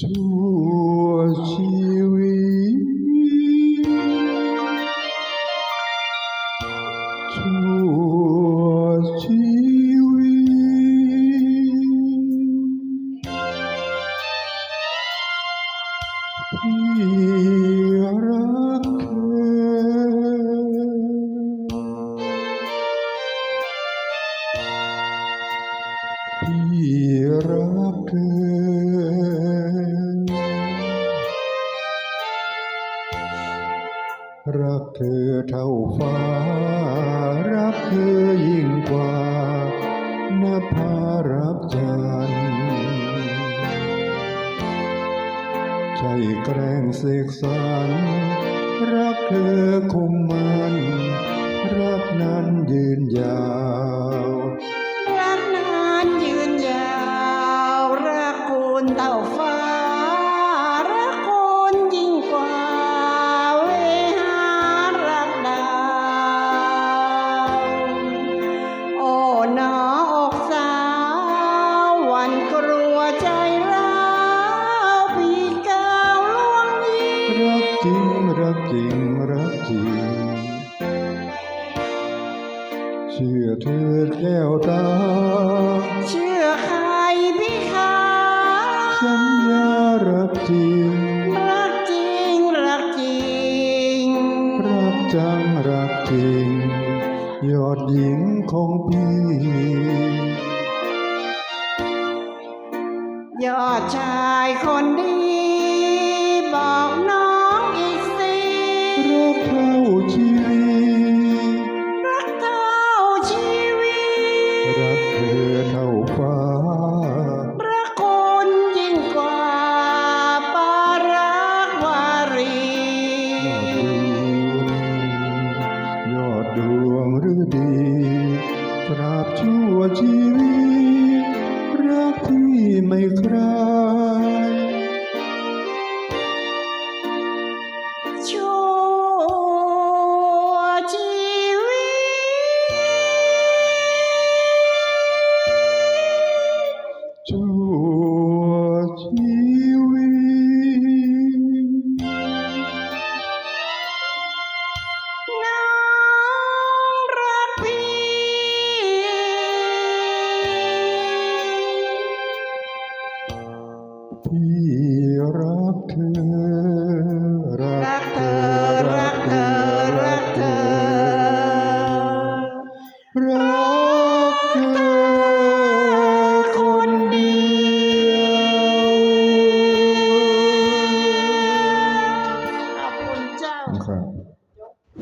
ชั่วชีวิตชั่วชีวิตพี่รักเธอพี่รักเธอ รักเธอเท่าฟ้า รักเธอยิ่งกว่านภารับจันทร์ใจแกล้งเสกสรรรักเธอคงมัน รักนั้นยืนยาว รักจริงรักจริง เชื่อเธอแก้วตา เชื่อใครพี่คะสัญญารักจริง รักจริงรักจริง รักจังรักจริง ยอดหญิงของพี่ ยอดชายคนดี ชีวิต รักที่ไม่ครา Raktar, raktar, raktar, raktar.